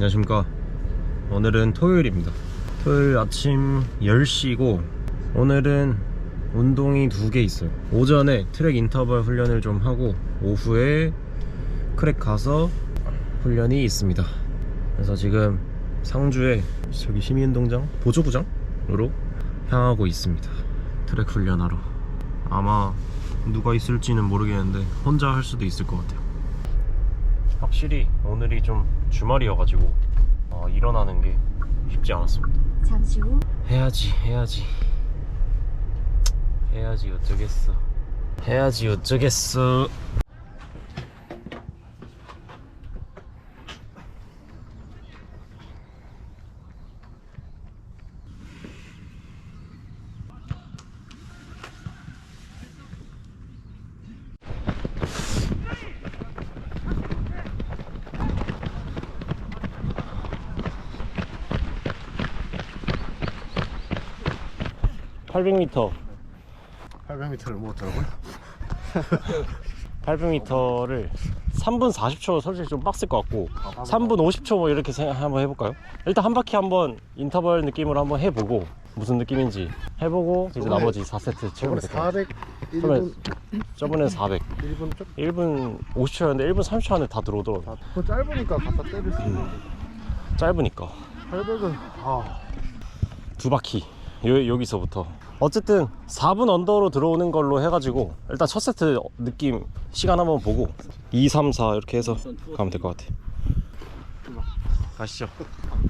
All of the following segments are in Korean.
안녕하십니까. 오늘은 토요일입니다. 토요일 아침 10시고 오늘은 운동이 두 개 있어요. 오전에 트랙 인터벌 훈련을 좀 하고 오후에 크랙 가서 훈련이 있습니다. 그래서 지금 상주에 저기 시민운동장 보조구장으로 향하고 있습니다. 트랙 훈련하러. 아마 누가 있을지는 모르겠는데 혼자 할 수도 있을 것 같아요 확실히 오늘이 좀 주말이어가지고 어, 일어나는 게 쉽지 않았습니다. 잠시 후 해야지, 해야지. 해야지 어쩌겠어. 해야지 어쩌겠어. 팔0 0m 800m를 못 들어고요. 800m를 3분 40초 솔직히 좀 빡셀 것 같고 3분 50초 뭐 이렇게 생각 한번 해볼까요? 일단 한 바퀴 한번 인터벌 느낌으로 한번 해보고 무슨 느낌인지 해보고 이제 저번에- 나머지 4세트 채우면 저번에 될것 같아요 401분. 저번엔 400 1분 좀 1분 50초였는데 1분 30초 안에 다 들어오더라고요. 다- 그거 짧으니까 갖다 때릴 수 있는. 짧으니까. 800은 아. 두 바퀴. 요, 여기서부터 어쨌든 4분 언더로 들어오는 걸로 해가지고 일단 첫 세트 느낌 시간 한번 보고 2, 3, 4 이렇게 해서 가면 될 것 같아 가시죠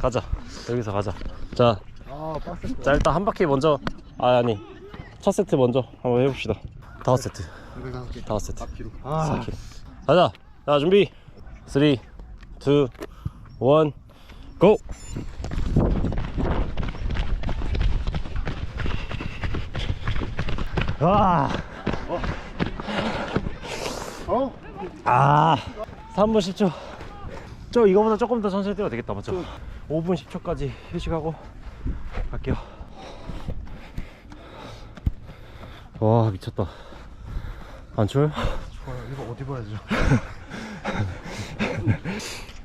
가자 여기서 가자 자. 자 일단 한 바퀴 먼저 아 아니 첫 세트 먼저 한번 해봅시다 다섯 세트 205개. 다섯 세트 4kg. 아 4kg 가자 자 준비 3 2 1 고! 와! 어? 아 3분 10초 저 이거보다 조금 더 천천히 뛰어도 되겠다 맞죠? 5분 10초까지 휴식하고 갈게요 와 미쳤다 안 추워요? 좋아요. 이거 어디 봐야죠?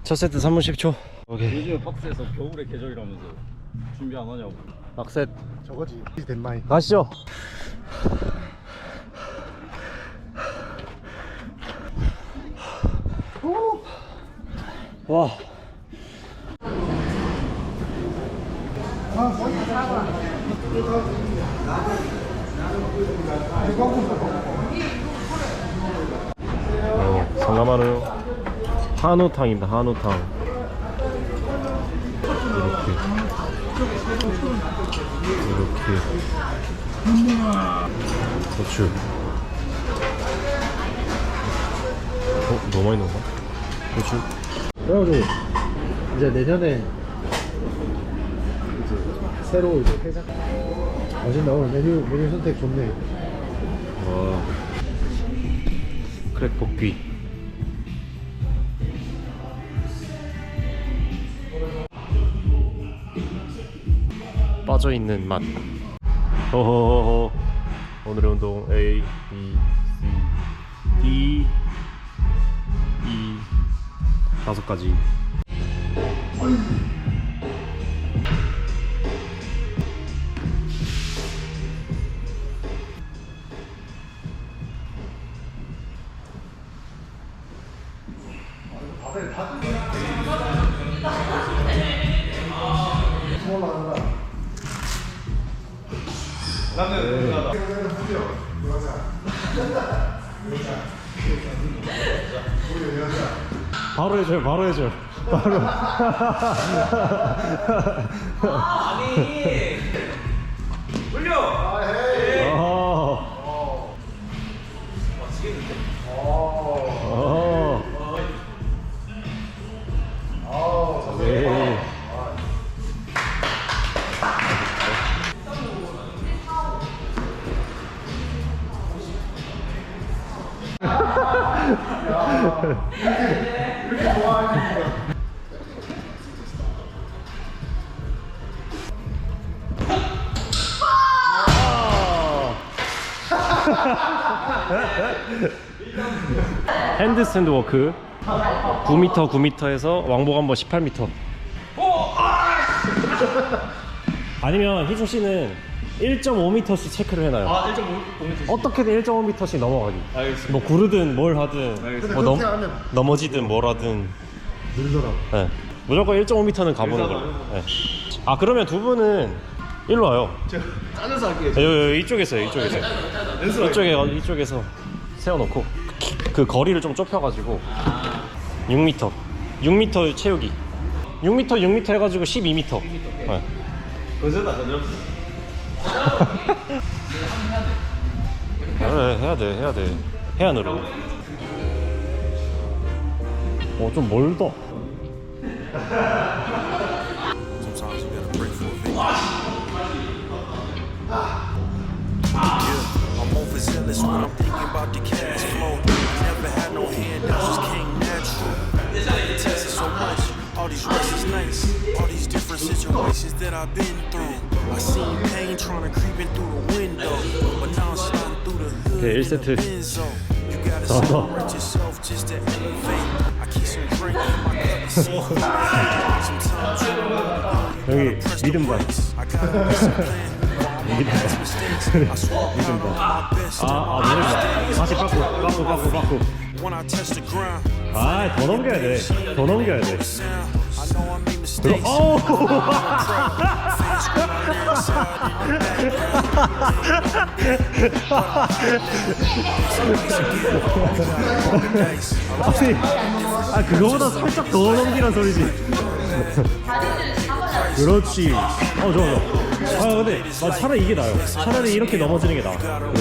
첫 세트 3분 10초 오케이 요즘 박스에서 겨울의 계절이라면서 준비 안 하냐고. 막셋. 저거지. 덴마이. 가시죠 와. 어, 상가마루 한우탕입니다 한우탕. 이렇게 이렇게 고추 어? 너무 많이 넣었나? 고추 그래가지고 이제 내년에 이제 새로 이제 회장. 맛있나 오늘 메뉴 메뉴 선택 좋네. 와 크랙 볶기 빠져있는 맛. 호호호호 오늘의 운동 A, B, C, D, E. 다섯 가지 바로 해줘요 바로 해줘요 바로 아니 돌려 어. 어. 네. 핸드스탠드 워크. 9m 9m에서 왕복 한번 18m 아니면 희중 씨는 1.5m씩 체크를 해놔요. 아 1.5m 어떻게든 1.5m씩 넘어가기. 알겠습니다 뭐 구르든 뭘 하든 알겠습니다. 뭐 넘, 그렇게 하면 넘어지든 뭘 하든 늘더라고. 네. 무조건 1.5m는 가보는 걸로. 네. 아 그러면 두 분은 일로 와요. 제가 짜면서 할게요 네, 여기, 여기 이쪽에서 이쪽에서 연습 이쪽에 이쪽에서 세워놓고 그 거리를 좀 좁혀가지고 6m 6m 채우기 6m 6m 해가지고 12m 네. 건설다 건설 그래 해야 돼 해야 돼 해안으로 어좀 멀다 different situations that I've been through. I seen pain trying to creep in through the window, but now I'm sliding through the hood. 오케이, in a 1세트. Benzo. You gotta 나왔다. separate yourself just to elevate. I keep some drink in my cup to see. Sometimes you don't know. 여기 믿음반 Best. 아아 믿음반 다시 빠꾸 빠꾸 빠꾸 빠꾸 ground, 아더 넘겨야 넘겨야 돼 know I made 들어 아니 아 그거보다 살짝 더 넘기란 소리지 그렇지 어 좋아 좋아 아 근데 아, 차라리 이게 나아요 차라리 이렇게 넘어지는 게 나아 different.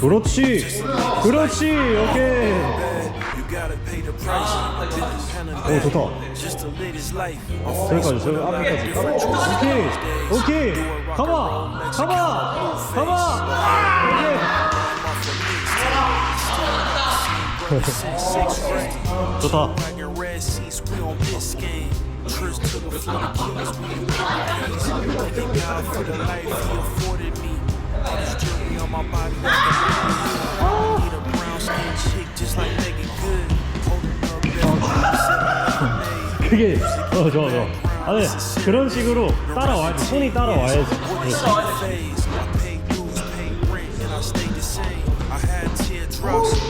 그렇지 그렇지 오케이 오 좋다 저기까지 저 앞에까지 오케이 오케이 가봐 가봐 가봐 좋다 그게 어 좋아 좋아. 아니 그런 식으로 따라와야지 손이 따라와야지. 그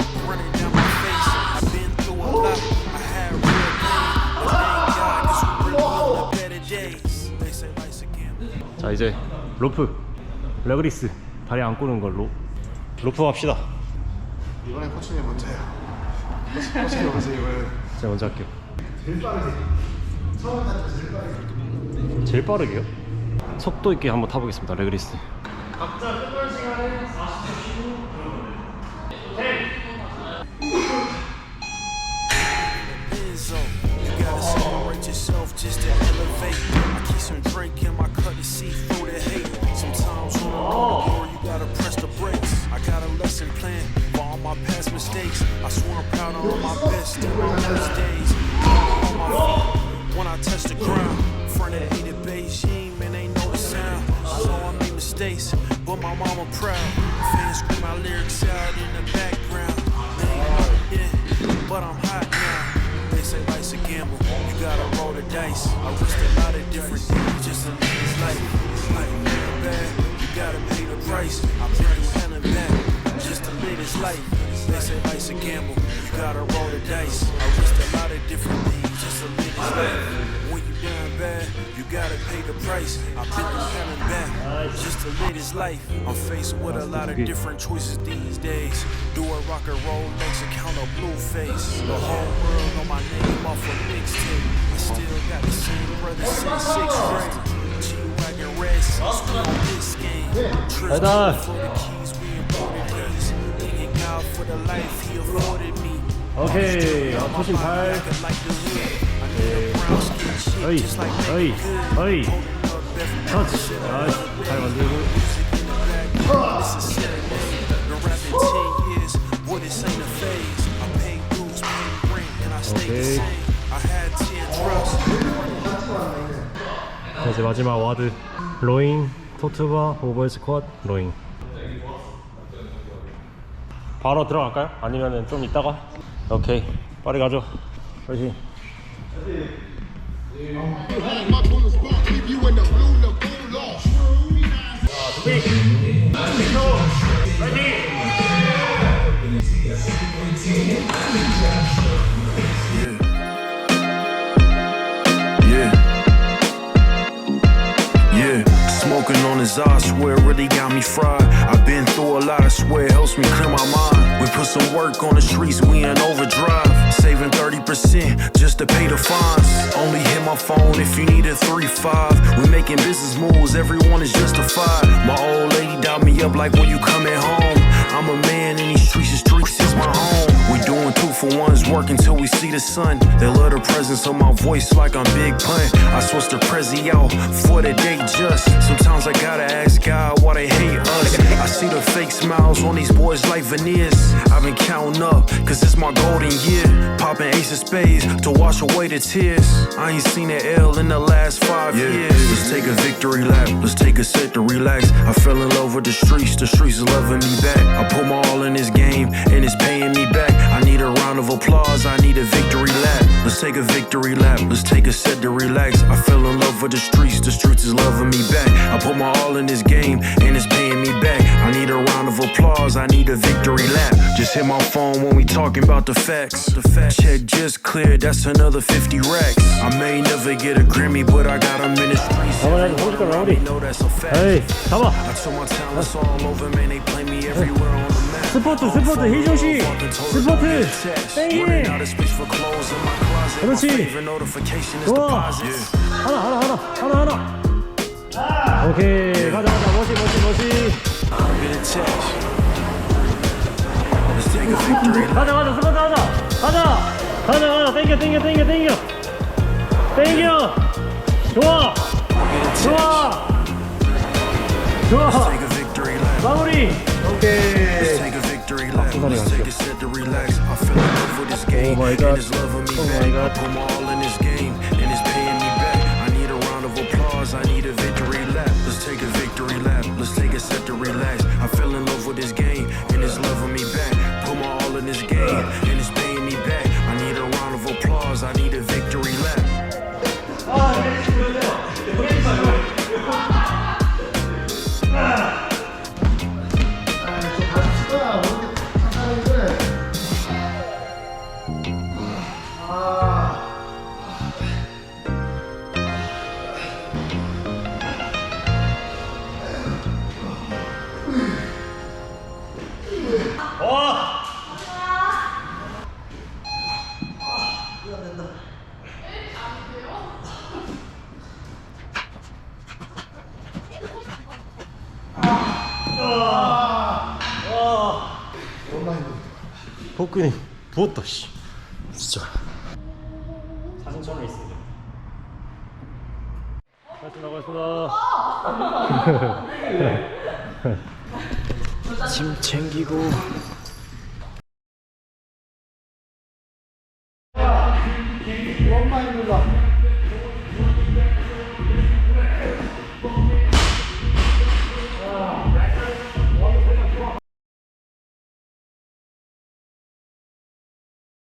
자 이제 로프 레그리스 다리 안 꼬는 걸로 로프 합시다 이번에 코치님 먼저요. 코치님 먼저 이번에. 제가 먼저 할게요 제일 빠르지. 처음 탈때 제일 빠르게. 제일 빠르게요? 속도 있게 한번 타보겠습니다 레그리스 Benzo. Mama proud. Fans scream my lyrics out in the background. Ain't yeah, but I'm hot now. They say life's a gamble, you gotta roll the dice. I risked a lot of different things just to live this life. Life real bad, you gotta pay the price. I've been through hell and back just to live this life. They say life's a gamble, you gotta roll the dice. Pay the price. I've been and back just to live this life. I'm faced with a lot of different choices these days. Do a rock and roll next account a blue face. The whole world on my name off a mixtape. I still got the same brother since sixth grade. G-Wagon red this game. For the keys, we imported these. Thanking God for the life he afforded me. 오케이 아, 초심 발 chick 어이 어이. 어이 터치 아, 잘 만들고 Mississippi made. Been rapping 10 years, boy, this ain't a phase. I paid dues, paid rent, and I stayed the Okay. same. I had teardrops. 자, 이제 마지막 와드 로잉 토트바 오버헤드 스쿼트 로잉 바로 들어갈까요? 아니면은 좀 이따가? 오케이 빨리 가죠 그렇지 Yeah. Smoking on his I swear really got me fried. I've been through a lot, I swear it helps me clear my mind. We put some work on the streets, we in overdrive. Saving 30% just to pay the fines. Only hit my phone if you need a 3-5. We making business moves, everyone is justified. My old lady dialed me up like when you coming home. I'm a man in these streets, the streets is my home. We doing two work until we see the sun. They love the presence of my voice like I'm Big Pun. I switched the Prezi out for the day just. Sometimes I gotta ask God why they hate us. I see the fake smiles on these boys like veneers. I've been counting up, cause it's my golden year. Popping ace of spades to wash away the tears. I ain't seen an L in the last five years. Let's take a victory lap, let's take a set to relax. I fell in love with the streets, the streets is loving me back. I put my all in this game, and it's paying me back. I need a round of applause, I need a victory lap. Let's take a victory lap, let's take a set to relax. I fell in love with the streets, the streets is loving me back. I put my all in this game, and it's paying me back. I need a round of applause, I need a victory lap. Just hit my phone when we talking about the facts. The facts. Check just cleared, that's another 50 racks. I may never get a Grammy, but I got them in the streets. 가만히 앉아, 손 Everybody know that's a fact. 에이 잡아 I told my talents all over, man, they play me everywhere on the map. 스포트 스포트 희조씨 스포트 땡이 그렇지. 좋아. 하나 하나 하나 하나 하나. 오케이. 가자 가자. 멋지 멋지 멋지 가자 가자 스포트 가자. 가자. 가자 가자. 땡겨 땡겨 땡겨 땡겨. 땡겨. 좋아. 좋아. 좋아. 마무리. 오케이 Oh my God. Oh Oh my God. Put my all in this game, and it's paying me back. I need a round of applause. I need a victory lap. Let's take a victory lap. Let's take a set to relax. I fell in love with this game, and it's loving me back. 부었다 씨. 진짜. 사진촬영 있습니다. 다시 나가겠습니다. 짐 챙기고